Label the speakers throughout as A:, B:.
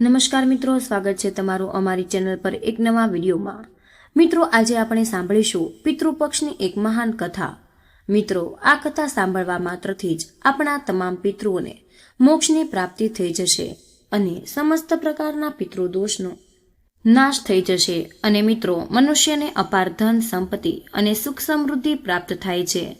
A: નમસ્કાર મિત્રો, સ્વાગત છે તમારું અમારી ચેનલ પર એક નવા વિડીયોમાં. મિત્રો, આજે આપણે સાંભળીશું પિતૃપક્ષની એક મહાન કથા. મિત્રો, આ કથા સાંભળવા માત્રથી જ આપણા તમામ પિતૃઓને મોક્ષની પ્રાપ્તિ થઈ જશે અને સમસ્ત પ્રકારના પિતૃદોષનો નાશ થઈ જશે અને મિત્રો, મનુષ્યને અપાર ધન, સંપત્તિ અને સુખ સમૃદ્ધિ પ્રાપ્ત થાય છે.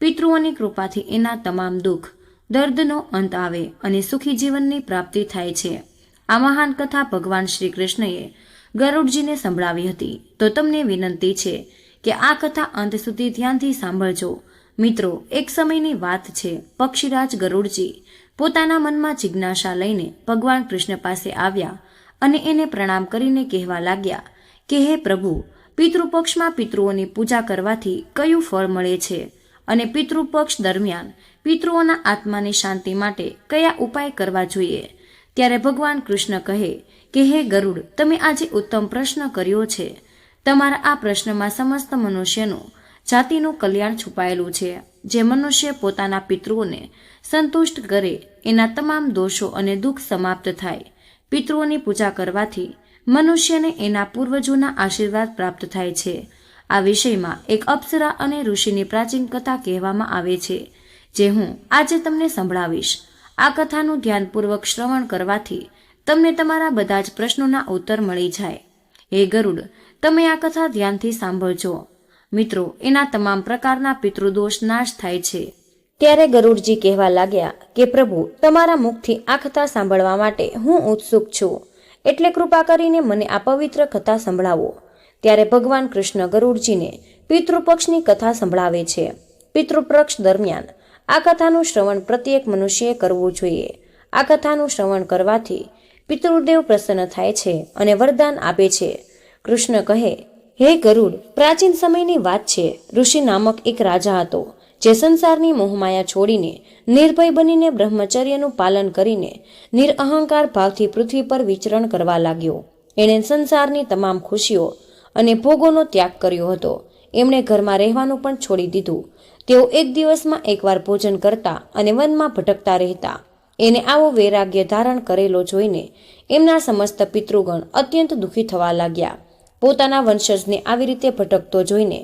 A: પિતૃઓની કૃપાથી એના તમામ દુઃખ, દર્દનો અંત આવે અને સુખી જીવનની પ્રાપ્તિ થાય છે. આ મહાન કથા ભગવાન શ્રી કૃષ્ણએ ગરુડજીને સંભળાવી હતી. તો તમને વિનંતી છે કે આ કથા અંત સુધી ધ્યાનથી સાંભળજો. મિત્રો, એક સમયની વાત છે. પક્ષીરાજ ગરુડજી પોતાના મનમાં જિજ્ઞાસા લઈને ભગવાન કૃષ્ણ પાસે આવ્યા અને એને પ્રણામ કરીને કહેવા લાગ્યા કે, હે પ્રભુ, પિતૃપક્ષમાં પિતૃઓની પૂજા કરવાથી કયું ફળ મળે છે? અને પિતૃપક્ષ દરમિયાન પિતૃઓના આત્માની શાંતિ માટે કયા ઉપાય કરવા જોઈએ? ત્યારે ભગવાન કૃષ્ણ કહે કે, હે ગરુડ, તમે આજે ઉત્તમ પ્રશ્ન કર્યો છે. તમારા આ પ્રશ્નમાં સમસ્ત મનુષ્યનું, જાતિનું કલ્યાણ છુપાયેલું છે. જે મનુષ્ય પોતાના પિતૃઓને સંતુષ્ટ કરે, એના તમામ દોષો અને દુઃખ સમાપ્ત થાય. પિતૃઓની પૂજા કરવાથી મનુષ્યને એના પૂર્વજોના આશીર્વાદ પ્રાપ્ત થાય છે. આ વિષયમાં એક અપ્સરા અને ઋષિની પ્રાચીન કથા કહેવામાં આવે છે, જે હું આજે તમને સંભળાવીશ. આ કથાનું ધ્યાનપૂર્વક શ્રવણ કરવાથી તમને તમારા બધા જ પ્રશ્નોના ઉત્તર મળી જાય. હે ગરુડ, તમે આ કથા ધ્યાનથી સાંભળજો. મિત્રો, એના તમામ પ્રકારના પિતૃદોષ નાશ થાય છે. ત્યારે ગરુડજી કહેવા લાગ્યા કે, પ્રભુ, તમારા મુખથી આ કથા સાંભળવા માટે હું ઉત્સુક છું. એટલે કૃપા કરીને મને આ પવિત્ર કથા સંભળાવો. ત્યારે ભગવાન કૃષ્ણ ગરુડજીને પિતૃપક્ષની કથા સંભળાવે છે. પિતૃપક્ષ દરમિયાન આ કથાનું શ્રવણ પ્રત્યેક મનુષ્યએ કરવું જોઈએ. આ કથાનું શ્રવણ કરવાથી પિતૃદેવ પ્રસન્ન થાય છે અને વરદાન આપે છે. કૃષ્ણ કહે, હે ગરુડ, પ્રાચીન સમયની વાત છે. ઋષિ નામક એક રાજા હતો, જે સંસારની મોહમાયા છોડીને, નિર્ભય બનીને બ્રહ્મચર્યનું પાલન કરીને, નિરઅહંકાર ભાવથી પૃથ્વી પર વિચરણ કરવા લાગ્યો. એણે સંસારની તમામ ખુશીઓ અને ભોગોનો ત્યાગ કર્યો હતો. એમણે ઘરમાં રહેવાનું પણ છોડી દીધું. તેઓ એક દિવસમાં એકવાર ભોજન કરતા અને વનમાં ભટકતા રહેતા. એને આવો વૈરાગ્ય ધારણ કરેલો જોઈને એમના સમસ્ત પિતૃગણ અત્યંત દુઃખી થવા લાગ્યા. પોતાના વંશજને આવી રીતે ભટકતો જોઈને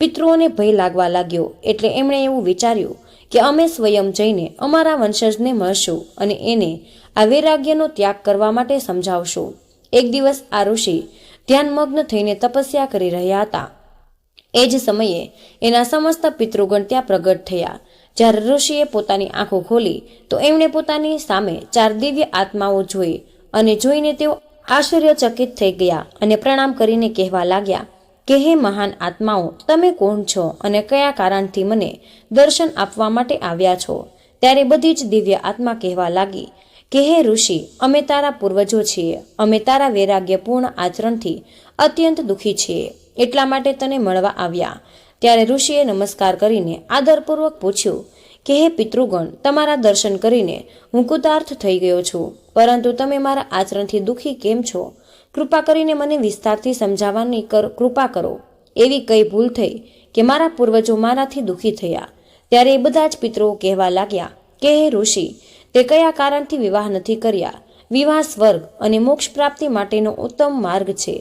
A: પિતૃઓને ભય લાગવા લાગ્યો. એટલે એમણે એવું વિચાર્યું કે અમે સ્વયં જઈને અમારા વંશજને મળશું અને એને આ વૈરાગ્યનો ત્યાગ કરવા માટે સમજાવશું. એક દિવસ આ ઋષિ ધ્યાનમગ્ન થઈને તપસ્યા કરી રહ્યા હતા. એ જ સમયે એના સમસ્ત પિતૃગણ ત્યાં પ્રગટ થયા. જ્યારે ઋષિએ પોતાની આંખો ખોલી, તો એમણે પોતાની સામે ચાર દિવ્ય આત્માઓ જોઈ અને જોઈને તેઓ આશ્ચર્યચકિત થઈ ગયા અને પ્રણામ કરીને કહેવા લાગ્યા કે, હે મહાન આત્માઓ, તમે કોણ છો અને કયા કારણથી મને દર્શન આપવા માટે આવ્યા છો? ત્યારે બધી જ દિવ્ય આત્મા કહેવા લાગી કે, હે ઋષિ, અમે તારા પૂર્વજો છીએ. અમે તારા વૈરાગ્યપૂર્ણ આચરણથી અત્યંત દુઃખી છીએ. એટલા માટે તને મળવા આવ્યા. ત્યારે ઋષિએ નમસ્કાર કરીને આદરપૂર્વક પૂછ્યું, કે હે પિતૃગણ, તમારા દર્શન કરીને હું કૃતાર્થ થઈ ગયો છું. પરંતુ તમે મારા આચરણથી દુઃખી કેમ છો? કૃપા કરીને મને વિસ્તારથી સમજાવવાની કૃપા કરો. એવી કઈ ભૂલ થઈ કે મારા પૂર્વજો મારાથી દુઃખી થયા. ત્યારે એ બધા જ પિતૃઓ કહેવા લાગ્યા, કે હે ઋષિ, તે કયા કારણથી વિવાહ નથી કર્યા? વિવાહ સ્વર્ગ અને મોક્ષ પ્રાપ્તિ માટેનો ઉત્તમ માર્ગ છે.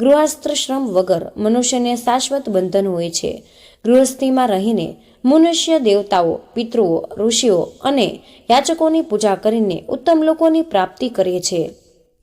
A: ગૃહસ્થ શ્રમ વગર મનુષ્યને શાશ્વત બંધન હોય છે. ગૃહસ્થીમાં રહીને મનુષ્ય દેવતાઓ, પિતૃઓ, ઋષિઓ અને યાચકોની પૂજા કરીને ઉત્તમ લોકોની પ્રાપ્તિ કરે છે.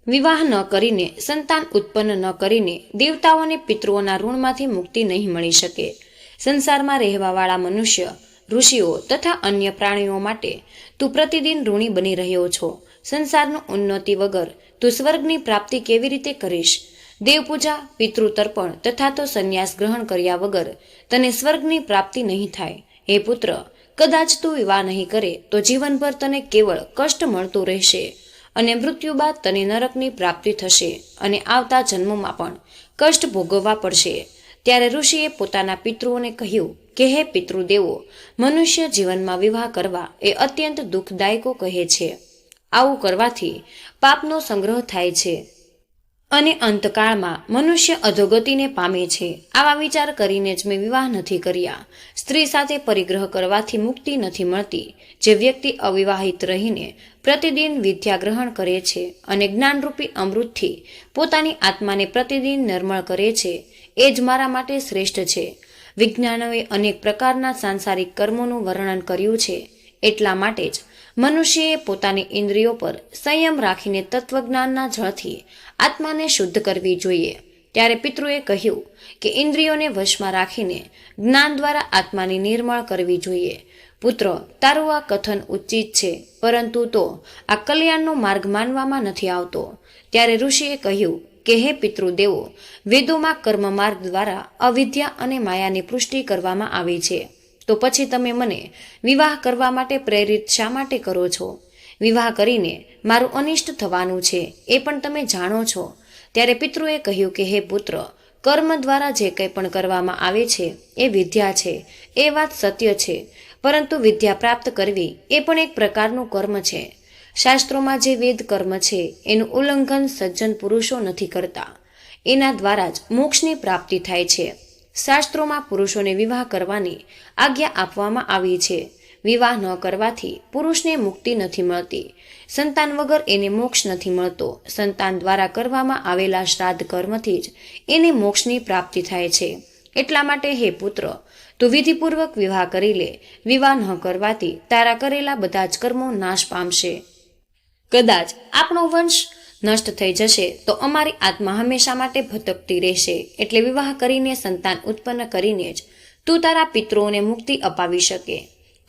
A: વિવાહ ન કરીને, સંતાન ઉત્પન્ન ન કરીને દેવતાઓને પિતૃઓના ઋણમાંથી મુક્તિ નહીં મળી શકે. સંસારમાં રહેવાવાળા મનુષ્ય, ઋષિઓ તથા અન્ય પ્રાણીઓ માટે તું પ્રતિદિન ઋણી બની રહ્યો છો. સંસારનું ઉન્નતિ વગર તું સ્વર્ગની પ્રાપ્તિ કેવી રીતે કરીશ? દેવપૂજા, પિતૃતર્પણ તથા તો સંન્યાસ ગ્રહણ કર્યા વગર તને સ્વર્ગની પ્રાપ્તિ નહીં થાય. હે પુત્ર, કદાચ તું વિવાહ નહીં કરે તો જીવનભર તને કેવળ કષ્ટ મળતું રહેશે અને મૃત્યુ બાદ તને નરકની પ્રાપ્તિ થશે અને આવતા જન્મમાં પણ કષ્ટ ભોગવવા પડશે. ત્યારે ઋષિએ પોતાના પિતૃઓને કહ્યું કે, હે પિતૃદેવો, મનુષ્ય જીવનમાં વિવાહ કરવા એ અત્યંત દુઃખદાયકો કહે છે. આવું કરવાથી પાપનો સંગ્રહ થાય છે. અને અંતકાળમાં મનુષ્ય અધોગતિને પામે છે. આવા વિચાર કરીને જ મેં વિવાહ નથી કર્યા. સ્ત્રી સાથે પરિગ્રહ કરવાથી મુક્તિ નથી મળતી. જે વ્યક્તિ અવિવાહિત રહીને પ્રતિદિન વિદ્યા ગ્રહણ કરે છે અને જ્ઞાનરૂપી અમૃતથી પોતાની આત્માને પ્રતિદિન નિર્મળ કરે છે, એ જ મારા માટે શ્રેષ્ઠ છે. વિજ્ઞાનોએ અનેક પ્રકારના સાંસારિક કર્મોનું વર્ણન કર્યું છે. એટલા માટે જ મનુષ્યએ પોતાની ઇન્દ્રિયો પર સંયમ રાખીને તત્વજ્ઞાનના જળથી આત્માને શુદ્ધ કરવી જોઈએ. ત્યારે પિતૃએ કહ્યું કે ઇન્દ્રિયોને વશમાં રાખીને જ્ઞાન દ્વારા આત્માની નિર્મળ કરવી જોઈએ. પુત્ર, તારું આ કથન ઉચિત છે, પરંતુ તો આ કલ્યાણનો માર્ગ માનવામાં નથી આવતો. ત્યારે ઋષિએ કહ્યું કે, હે પિતૃદેવો, વેદોમાં કર્મ માર્ગ દ્વારા અવિદ્યા અને માયાની પુષ્ટિ કરવામાં આવી છે. તો પછી તમે મને વિવાહ કરવા માટે પ્રેરિત શા માટે કરો છો? વિવાહ કરીને મારું અનિષ્ટ થવાનું છે, એ પણ તમે જાણો છો. ત્યારે પિતૃએ કહ્યું કે, હે પુત્ર, કર્મ દ્વારા જે કંઈ પણ કરવામાં આવે છે, એ વિદ્યા છે, એ વાત સત્ય છે. પરંતુ વિદ્યા પ્રાપ્ત કરવી એ પણ એક પ્રકારનું કર્મ છે. શાસ્ત્રોમાં જે વેદ કર્મ છે, એનું ઉલ્લંઘન સજ્જન પુરુષો નથી કરતા. એના દ્વારા જ મોક્ષની પ્રાપ્તિ થાય છે. શાસ્ત્રોમાં પુરુષોને વિવાહ કરવાની આજ્ઞા આપવામાં આવી છે. વિવાહ ન કરવાથી પુરુષને મુક્તિ નથી મળતી. સંતાન વગર એને મોક્ષ નથી મળતો. સંતાન દ્વારા કરવામાં આવેલા શ્રાદ્ધ કર્મથી જ એને મોક્ષની પ્રાપ્તિ થાય છે. એટલા માટે હે પુત્ર, તું વિધિપૂર્વક વિવાહ કરી લે. વિવાહ ન કરવાથી તારા કરેલા બધા જ કર્મો નાશ પામશે. કદાચ આપણો વંશ નષ્ટ થઈ જશે, તો અમારી આત્મા હંમેશા માટે ભટકતી રહેશે. એટલે વિવાહ કરીને સંતાન ઉત્પન્ન કરીને જ તું તારા પિતૃઓને મુક્તિ અપાવી શકે.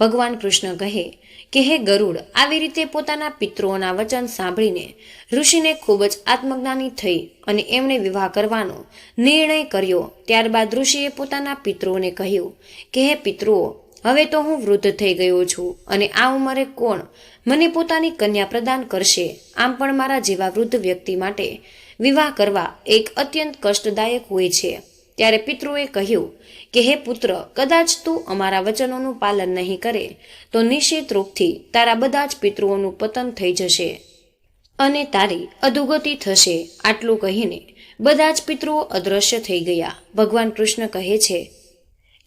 A: ભગવાન કૃષ્ણ કહે, કે હે ગરુડ, આવી રીતે પોતાના પિતૃઓના વચન સાંભળીને ઋષિને ખૂબ જ આત્મજ્ઞાની થઈ અને એમણે વિવાહ કરવાનો નિર્ણય કર્યો. ત્યારબાદ ઋષિએ પોતાના પિતૃઓને કહ્યું, કે હે પિતૃઓ હવે તો હું વૃદ્ધ થઈ ગયો છું અને આ ઉંમરે કોણ મને પોતાની કન્યા પ્રદાન કરશે? આમ પણ મારા જેવા વૃદ્ધ વ્યક્તિ માટે વિવાહ કરવા એક અત્યંત કષ્ટદાયક હોય છે. ત્યારે પિતૃએ કહ્યું કે, હે પુત્ર, કદાચ તું અમારા વચનોનું પાલન નહીં કરે, તો નિશ્ચિત રૂપથી તારા બધા જ પિતૃઓનું પતન થઈ જશે અને તારી અધોગતિ થશે. આટલું કહીને બધા જ પિતૃઓ અદૃશ્ય થઈ ગયા. ભગવાન કૃષ્ણ કહે છે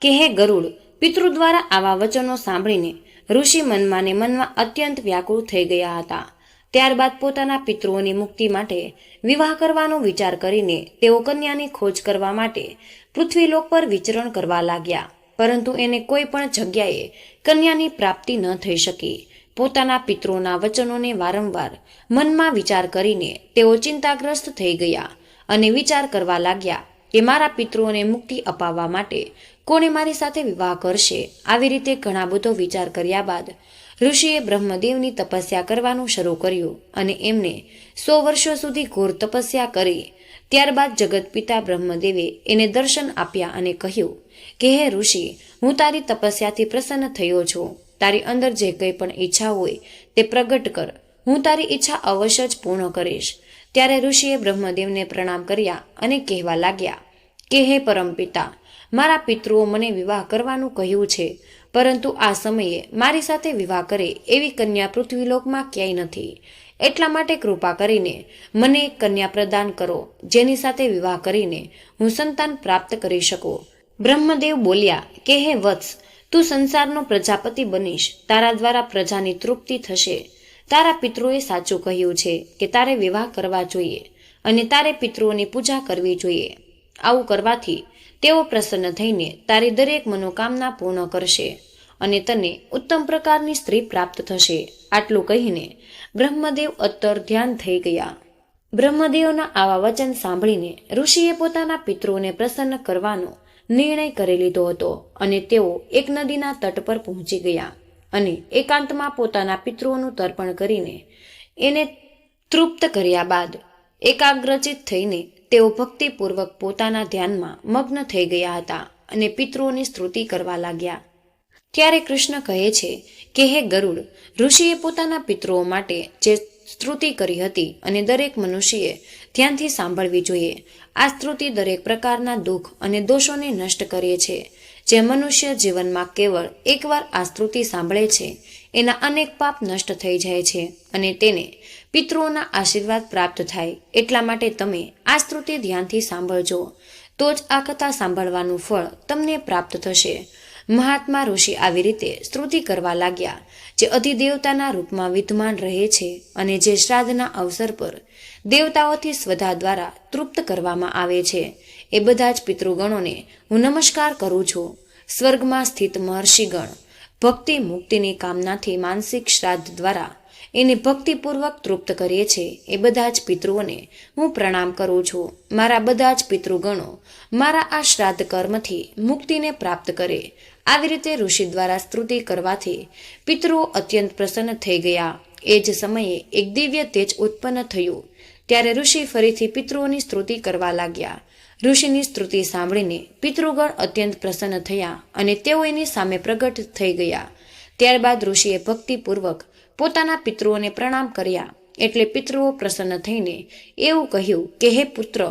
A: કે, હે ગરુડ પિતૃ દ્વારા આવા વચનો સાંભળીને ઋષિ મનમાને મનમાં અત્યંત વ્યાકુળ થઈ ગયા હતા. ત્યારબાદ પોતાના પિતૃઓની મુક્તિ માટે વિવાહ કરવાનો વિચાર કરીને તેઓ કન્યાની ખોજ કરવા માટે પૃથ્વીલોક પર વિચરણ કરવા લાગ્યા. પરંતુ એને કોઈ પણ જગ્યાએ કન્યાની પ્રાપ્તિ ન થઈ શકી. પોતાના પિતૃઓના વચનોને વારંવાર મનમાં વિચાર કરીને તેઓ ચિંતાગ્રસ્ત થઈ ગયા અને વિચાર કરવા લાગ્યા કે મારા પિતૃઓને મુક્તિ અપાવવા માટે કોણે મારી સાથે વિવાહ કરશે? આવી રીતે ઘણા બધો વિચાર કર્યા બાદ ઋષિએ બ્રહ્મદેવની તપસ્યા કરવાનું શરૂ કર્યું અને એમને સો વર્ષો સુધી ઘોર તપસ્યા કરી. ત્યારબાદ જગતપિતા બ્રહ્મદેવે એને દર્શન આપ્યા અને કહ્યું કે, હે ઋષિ, હું તારી તપસ્યાથી પ્રસન્ન થયો છું. તારી અંદર જે કંઈ પણ ઈચ્છા હોય તે પ્રગટ કર. હું તારી ઈચ્છા અવશ્ય જ પૂર્ણ કરીશ. ત્યારે ઋષિએ બ્રહ્મદેવને પ્રણામ કર્યા અને કહેવા લાગ્યા કે, હે પરમપિતા મારા પિતૃઓ મને વિવાહ કરવાનું કહ્યું છે. પરંતુ આ સમયે મારી સાથે વિવાહ કરે એવી કન્યા પૃથ્વીલોકમાં ક્યાંય નથી. એટલા માટે કૃપા કરીને મને કન્યા પ્રદાન કરો, જેની સાથે વિવાહ કરીને હું સંતાન પ્રાપ્ત કરી શકું. બ્રહ્મદેવ બોલ્યા, કે હે વત્સ, તું સંસારનો પ્રજાપતિ બનીશ. તારા દ્વારા પ્રજાની તૃપ્તિ થશે. તારા પિતૃએ સાચું કહ્યું છે કે તારે વિવાહ કરવા જોઈએ અને તારે પિતૃઓની પૂજા કરવી જોઈએ. આવું કરવાથી તેઓ પ્રસન્ન થઈને તારી દરેક મનોકામના પૂર્ણ કરશે અને તને ઉત્તમ પ્રકારની સ્ત્રી પ્રાપ્ત થશે. આટલું કહીને બ્રહ્મદેવ અત્તર ધ્યાન થઈ ગયા. બ્રહ્મદેવના આવા વચન સાંભળીને ઋષિએ પોતાના પિતૃઓને પ્રસન્ન કરવાનો નિર્ણય કરી લીધો હતો અને તેઓ એક નદીના તટ પર પહોંચી ગયા અને એકાંતમાં પોતાના પિતૃઓનું તર્પણ કરીને એને તૃપ્ત કર્યા બાદ એકાગ્રચિત થઈને તેઓ ભક્તિપૂર્વક પોતાના ધ્યાનમાં મગ્ન થઈ ગયા હતા અને પિતૃઓની સ્તુતિ કરવા લાગ્યા. ત્યારે કૃષ્ણ કહે છે કે, હે ગરુડ, ઋષિએ પોતાના પિતૃઓ માટે જે સ્તુતિ કરી હતી અને દરેક મનુષ્યએ ધ્યાનથી સાંભળવી જોઈએ, આ સ્તુતિ દરેક પ્રકારના દુઃખ અને દોષોને નષ્ટ કરે છે. જે મનુષ્ય જીવનમાં કેવળ એકવાર આ સ્તુતિ સાંભળે છે એના અનેક પાપ નષ્ટ થઈ જાય છે અને તેને પિતૃઓના આશીર્વાદ પ્રાપ્ત થાય. એટલા માટે તમે આ સ્તુતિ ધ્યાનથી સાંભળજો. તો જ આ કથા સાંભળવાનું ફળ તમને પ્રાપ્ત થશે. મહાત્મા ઋષિ આવી રીતે સ્તુતિ કરવા લાગ્યા, જે અધિદેવતાના રૂપમાં વિદ્યમાન રહે છે અને જે શ્રાદ્ધના અવસર પર દેવતાઓથી સ્વધા દ્વારા તૃપ્ત કરવામાં આવે છે. એ બધા જ પિતૃગણોને હું નમસ્કાર કરું છું. સ્વર્ગમાં સ્થિત મહર્ષિગણ ભક્તિ મુક્તિની કામનાથી માનસિક શ્રાદ્ધ દ્વારા એને ભક્તિપૂર્વક તૃપ્ત કરીએ છે એ બધા જ પિતૃઓને હું પ્રણામ કરું છું. મારા બધા જ પિતૃગણો મારા આ શ્રાદ્ધ કર્મથી મુક્તિને પ્રાપ્ત કરે. આવી રીતે ઋષિ દ્વારા સ્તુતિ કરવાથી પિતૃઓ અત્યંત પ્રસન્ન થઈ ગયા. એ જ સમયે એક દિવ્ય તેજ ઉત્પન્ન થયું. ત્યારે ઋષિ ફરીથી પિતૃઓની સ્તુતિ કરવા લાગ્યા. ઋષિની સ્તુતિ સાંભળીને પિતૃગણ અત્યંત પ્રસન્ન થયા અને તેઓ એની સામે પ્રગટ થઈ ગયા. ત્યારબાદ ઋષિએ ભક્તિપૂર્વક પોતાના પિતૃઓને પ્રણામ કર્યા એટલે પિતૃઓ પ્રસન્ન થઈને એવું કહ્યું કે, હે પુત્ર,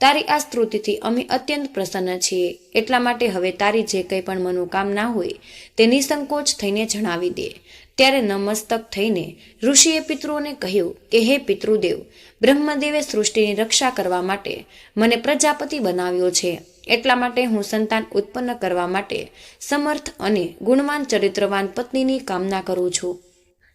A: તારી આ સ્તુતિથી અમે અત્યંત પ્રસન્ન છીએ. એટલા માટે હવે તારી જે કંઈ પણ મનોકામના હોય તે નિસંકોચ થઈને જણાવી દે. ત્યારે નમસ્તક થઈને ઋષિએ પિતૃઓને કહ્યું કે, હે પિતૃદેવ, બ્રહ્મદેવે સૃષ્ટિની રક્ષા કરવા માટે મને પ્રજાપતિ બનાવ્યો છે. એટલા માટે હું સંતાન ઉત્પન્ન કરવા માટે સમર્થ અને ગુણવાન ચરિત્રવાન પત્નીની કામના કરું છું.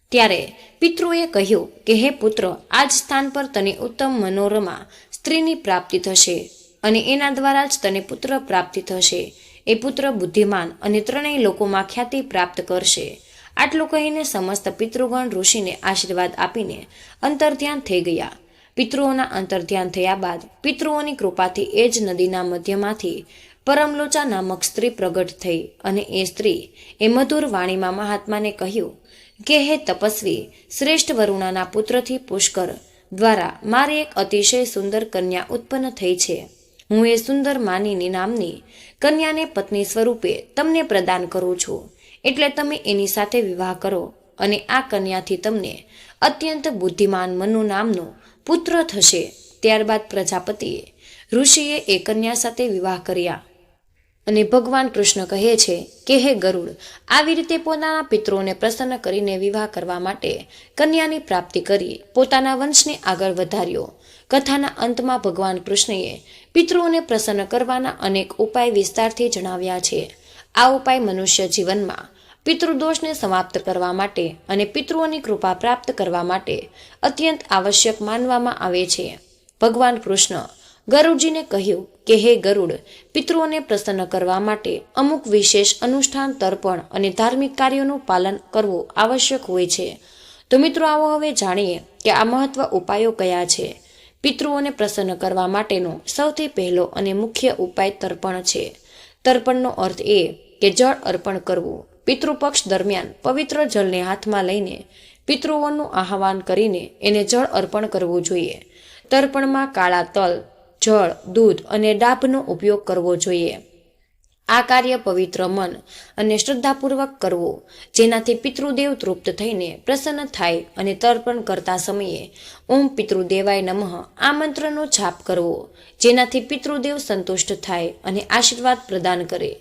A: ત્યારે પિતૃએ કહ્યું કે, હે પુત્ર આ જ સ્થાન પર તને ઉત્તમ મનોરમા સ્ત્રીની પ્રાપ્તિ થશે અને એના દ્વારા જ તને પુત્ર પ્રાપ્તિ થશે. એ પુત્ર બુદ્ધિમાન અને ત્રણેય લોકોમાં ખ્યાતિ પ્રાપ્ત કરશે. આટલું કહીને સમસ્ત પિતૃગણ ઋષિને આશીર્વાદ આપીને અંતર્ધ્યાન થઈ ગયા. પિતૃઓના અંતર્ધ્યાન થયા બાદ પિતૃઓની કૃપાથી એ જ નદીના મધ્યમાંથી પરમલોચા નામક સ્ત્રી પ્રગટ થઈ અને એ સ્ત્રી એ મધુર વાણીમાં મહાત્માને કહ્યું, કે હે તપસ્વી, શ્રેષ્ઠ વરુણાના પુત્રથી પુષ્કર, દ્વારા મારી એક અતિશય સુંદર કન્યા ઉત્પન્ન થઈ છે. હું એ સુંદર માનીની નામની કન્યાને પત્ની સ્વરૂપે તમને પ્રદાન કરું છું. એટલે તમે એની સાથે વિવાહ કરો અને આ કન્યાથી તમને અત્યંત બુદ્ધિમાન મનુ નામનો પુત્ર થશે. ત્યારબાદ પ્રજાપતિએ ઋષિએ એ કન્યા સાથે વિવાહ કર્યા અને ભગવાન કૃષ્ણ કહે છે કે, હે ગરુડ, આવી રીતે પોતાના પિતૃઓને પ્રસન્ન કરીને વિવાહ કરવા માટે કન્યાની પ્રાપ્તિ કરી પોતાના વંશને આગળ વધાર્યો. કથાના અંતમાં ભગવાન કૃષ્ણએ પિતૃઓને પ્રસન્ન કરવાના અનેક ઉપાય વિસ્તારથી જણાવ્યા છે. આ ઉપાય મનુષ્ય જીવનમાં પિતૃદોષને સમાપ્ત કરવા માટે અને પિતૃઓની કૃપા પ્રાપ્ત કરવા માટે અત્યંત આવશ્યક માનવામાં આવે છે. ભગવાન કૃષ્ણ ગરુડજીને કહ્યું કે, હે ગરુડ, પિતૃઓને પ્રસન્ન કરવા માટે અમુક વિશેષ અનુષ્ઠાન તર્પણ અને ધાર્મિક કાર્યોનું પાલન કરવું આવશ્યક હોય છે. તો મિત્રો, આવો હવે જાણીએ કે આ મહત્વ ઉપાયો કયા છે. પિતૃઓને પ્રસન્ન કરવા માટેનો સૌથી પહેલો અને મુખ્ય ઉપાય તર્પણ છે. તર્પણનો અર્થ એ કે જળ અર્પણ કરવું. પિતૃપક્ષ દરમિયાન પવિત્ર જળને હાથમાં લઈને પિતૃઓનું આહવાન કરીને એને જળ અર્પણ કરવું જોઈએ. તર્પણમાં કાળા તલ, જળ, દૂધ અને ડાભનો ઉપયોગ કરવો જોઈએ. આ કાર્ય પવિત્ર મન અને શ્રદ્ધાપૂર્વક કરવો, જેનાથી પિતૃદેવ તૃપ્ત થઈને પ્રસન્ન થાય અને તર્પણ કરતા સમયે ઓમ પિતૃદેવાય નમઃ, આ મંત્રનો છાપ કરવો, જેનાથી પિતૃદેવ સંતુષ્ટ થાય અને આશીર્વાદ પ્રદાન કરે.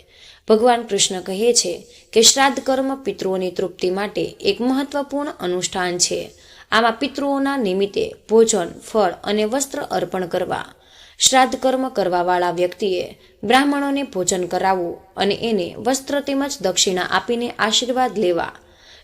A: ભગવાન કૃષ્ણ કહે છે કે શ્રાદ્ધ કર્મ પિતૃઓની તૃપ્તિ માટે એક મહત્વપૂર્ણ અનુષ્ઠાન છે. આમાં પિતૃઓના નિમિત્તે ભોજન, ફળ અને વસ્ત્ર અર્પણ કરવા. શ્રાદ્ધ કર્મ કરવાવાળા વ્યક્તિએ બ્રાહ્મણોને ભોજન કરાવવું અને એને વસ્ત્ર તેમજ દક્ષિણા આપીને આશીર્વાદ લેવા.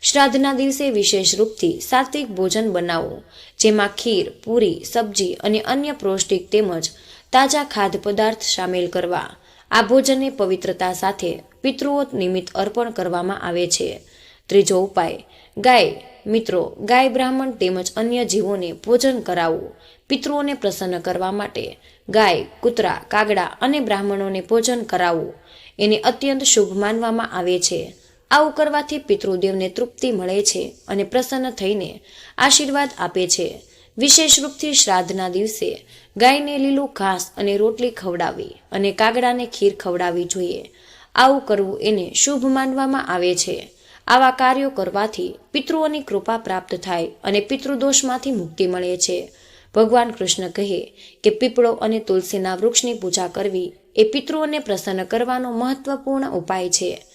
A: શ્રાદ્ધના દિવસે વિશેષ રૂપથી સાત્વિક ભોજન બનાવવું, જેમાં ખીર, પૂરી, સબ્જી અને અન્ય પૌષ્ટિક તેમજ તાજા ખાદ્ય પદાર્થ સામેલ કરવા. આ ભોજનને પવિત્રતા સાથે પિતૃઓ નિમિત્ત અર્પણ કરવામાં આવે છે. ત્રીજો ઉપાય. ગાય. મિત્રો, ગાય બ્રાહ્મણ તેમજ અન્ય જીવોને ભોજન કરાવવું, પિતૃઓને પ્રસન્ન કરવા માટે. ગાય, કૂતરા, કાગડા અને બ્રાહ્મણોને ભોજન કરાવવું, એને અત્યંત શુભ માનવામાં આવે છે. આવું કરવાથી પિતૃદેવને તૃપ્તિ મળે છે અને પ્રસન્ન થઈને આશીર્વાદ આપે છે. વિશેષ રૂપથી શ્રાદ્ધના દિવસે ગાયને લીલું ઘાસ અને રોટલી ખવડાવી અને કાગડાને ખીર ખવડાવવી જોઈએ. આવું કરવું એને શુભ માનવામાં આવે છે. આવા કાર્યો કરવાથી પિતૃઓની કૃપા પ્રાપ્ત થાય અને પિતૃદોષમાંથી મુક્તિ મળે છે. ભગવાન કૃષ્ણ કહે કે પીપળો અને તુલસીના વૃક્ષની પૂજા કરવી એ પિતૃઓને પ્રસન્ન કરવાનો મહત્વપૂર્ણ ઉપાય છે.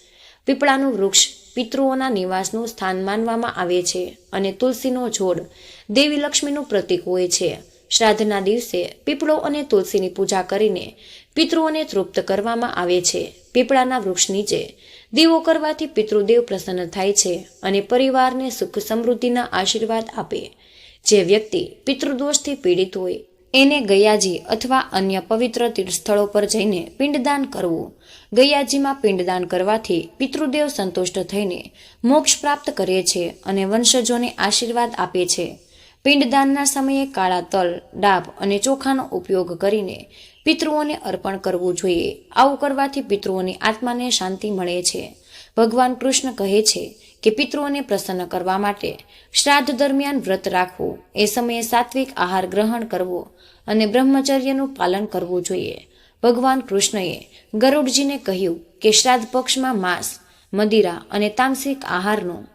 A: પીપળાનું વૃક્ષ પિતૃઓના નિવાસનું સ્થાન માનવામાં આવે છે અને તુલસીનો છોડ દેવી લક્ષ્મીનું પ્રતીક હોય છે. શ્રાદ્ધના દિવસે પીપળો અને તુલસીની પૂજા કરીને પિતૃઓને તૃપ્ત કરવામાં આવે છે. પીપળાના વૃક્ષ નીચે. દીવો કરવાથી પિતૃદેવ પ્રસન્ન થાય છે અને પરિવારને સુખ સમૃદ્ધિના આશીર્વાદ આપે. જે વ્યક્તિ પિતૃદોષથી પીડિત હોય, એને ગયાજી અથવા અન્ય પવિત્ર તીર્થસ્થળો પર જઈને પિંડદાન કરવું. ગયાજીમાં પિંડદાન કરવાથી પિતૃદેવ સંતુષ્ટ થઈને મોક્ષ પ્રાપ્ત કરે છે અને વંશજોને આશીર્વાદ આપે છે. પિંડદાનના સમયે કાળા તલ, ડાબ અને ચોખાનો ઉપયોગ કરીને પિતૃઓને અર્પણ કરવું જોઈએ. આવું કરવાથી પિતૃઓની આત્માને શાંતિ મળે છે. ભગવાન કૃષ્ણ કહે છે કે પિતૃઓને પ્રસન્ન કરવા માટે શ્રાદ્ધ દરમિયાન વ્રત રાખવું. એ સમયે સાત્વિક આહાર ગ્રહણ કરવો અને બ્રહ્મચર્યનું પાલન કરવું જોઈએ. ભગવાન કૃષ્ણએ ગરુડજીને કહ્યું કે શ્રાદ્ધ પક્ષમાં માંસ, મદિરા અને તામસિક આહારનું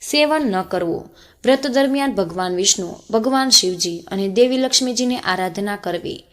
A: સેવન ન કરવું. વ્રત દરમિયાન ભગવાન વિષ્ણુ, ભગવાન શિવજી અને દેવી લક્ષ્મીજીની આરાધના કરવી.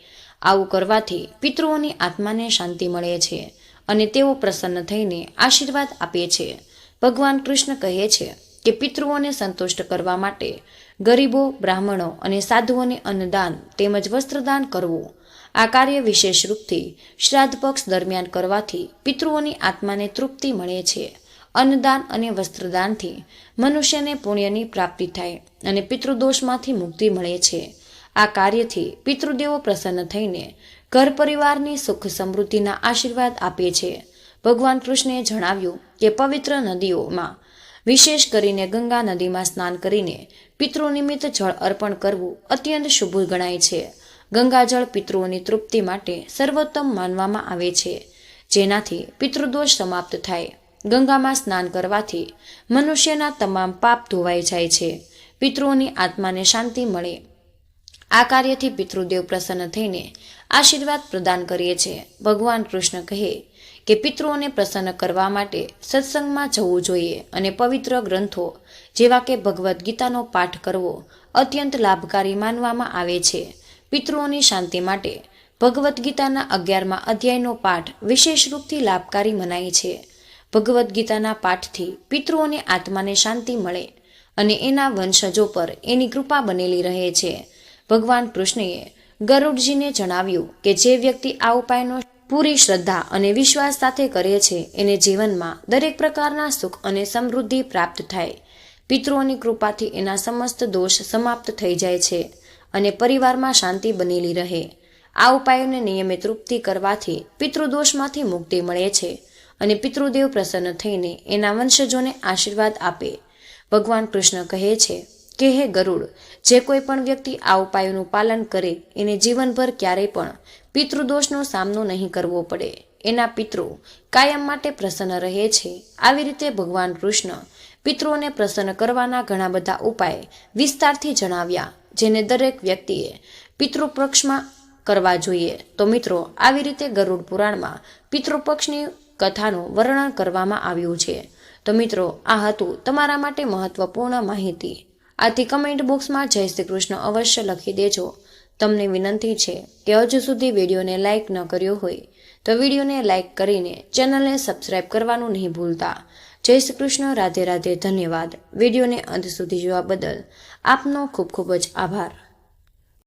A: આવું કરવાથી પિતૃઓની આત્માને શાંતિ મળે છે અને તેઓ પ્રસન્ન થઈને આશીર્વાદ આપે છે. ભગવાન કૃષ્ણ કહે છે કે પિતૃઓને સંતુષ્ટ કરવા માટે ગરીબો, બ્રાહ્મણો અને સાધુઓને અન્નદાન તેમજ વસ્ત્રદાન કરવું. આ કાર્ય વિશેષ રૂપથી શ્રાદ્ધ પક્ષ દરમિયાન કરવાથી પિતૃઓની આત્માને તૃપ્તિ મળે છે. અન્નદાન અને વસ્ત્રદાનથી મનુષ્યને પુણ્યની પ્રાપ્તિ થાય અને પિતૃદોષમાંથી મુક્તિ મળે છે. આ કાર્યથી પિતૃદેવો પ્રસન્ન થઈને ઘર પરિવારની સુખ સમૃદ્ધિના આશીર્વાદ આપે છે. ભગવાન કૃષ્ણે જણાવ્યું કે પવિત્ર નદીઓમાં, વિશેષ કરીને ગંગા નદીમાં સ્નાન કરીને પિતૃ નિમિત્ત જળ અર્પણ કરવું અત્યંત શુભ ગણાય છે. ગંગાજળ પિતૃઓની તૃપ્તિ માટે સર્વોત્તમ માનવામાં આવે છે. જેનાથી પિતૃદોષ સમાપ્ત થાય. ગંગામાં સ્નાન કરવાથી મનુષ્યના તમામ પાપ ધોવાઈ જાય છે. પિતૃઓની આત્માને શાંતિ મળે. આ કાર્યથી પિતૃદેવ પ્રસન્ન થઈને આશીર્વાદ પ્રદાન કરીએ છીએ. ભગવાન કૃષ્ણ કહે કે પિતૃઓને પ્રસન્ન કરવા માટે સત્સંગમાં જવું જોઈએ અને પવિત્ર ગ્રંથો જેવા કે ભગવદ્ ગીતાનો પાઠ કરવો અત્યંત લાભકારી માનવામાં આવે છે. પિતૃઓની શાંતિ માટે ભગવદ્ ગીતાના અગિયારમાં અધ્યાયનો પાઠ વિશેષ રૂપથી લાભકારી મનાય છે. ભગવદ્ ગીતાના પાઠથી પિતૃઓની આત્માને શાંતિ મળે અને એના વંશજો પર એની કૃપા બનેલી રહે છે. ભગવાન કૃષ્ણએ ગરુડજીને જણાવ્યું કે જે વ્યક્તિ આ ઉપાયનો પૂરી શ્રદ્ધા અને વિશ્વાસ સાથે કરે છે, એને જીવનમાં દરેક પ્રકારના સુખ અને સમૃદ્ધિ પ્રાપ્ત થાય. પિતૃઓની કૃપાથી એના સમસ્ત દોષ સમાપ્ત થઈ જાય છે અને પરિવારમાં શાંતિ બનેલી રહે. આ ઉપાયોને નિયમિત રૂપથી કરવાથી પિતૃદોષમાંથી મુક્તિ મળે છે. અને પિતૃદેવ પ્રસન્ન થઈને એના વંશજોને આશીર્વાદ આપે. ભગવાન કૃષ્ણ કહે છે કે હે ગરુડ, જે કોઈ પણ વ્યક્તિ આ ઉપાયોનું પાલન કરે, એને જીવનભર ક્યારેય પણ પિતૃદોષનો સામનો નહીં કરવો પડે. એના પિતૃ કાયમ માટે પ્રસન્ન રહે છે. આવી રીતે ભગવાન કૃષ્ણ પિતૃઓને પ્રસન્ન કરવાના ઘણા બધા ઉપાય વિસ્તારથી જણાવ્યા, જેને દરેક વ્યક્તિએ પિતૃપક્ષમાં કરવા જોઈએ. તો મિત્રો, આવી રીતે ગરુડ પુરાણમાં પિતૃપક્ષની કથાનું વર્ણન કરવામાં આવ્યું છે. તો મિત્રો, આ હતું તમારા માટે મહત્વપૂર્ણ માહિતી. આથી કમેન્ટ બોક્સમાં જય શ્રી કૃષ્ણ અવશ્ય લખી દેજો. તમને વિનંતી છે કે હજુ સુધી વિડીયોને લાઇક ન કર્યો હોય, તો વિડીયોને લાઇક કરીને ચેનલને સબસ્ક્રાઇબ કરવાનું નહીં ભૂલતા. જય શ્રી કૃષ્ણ, રાધે રાધે, ધન્યવાદ. વિડીયોને અંત સુધી જોવા બદલ આપનો ખૂબ ખૂબ જ આભાર.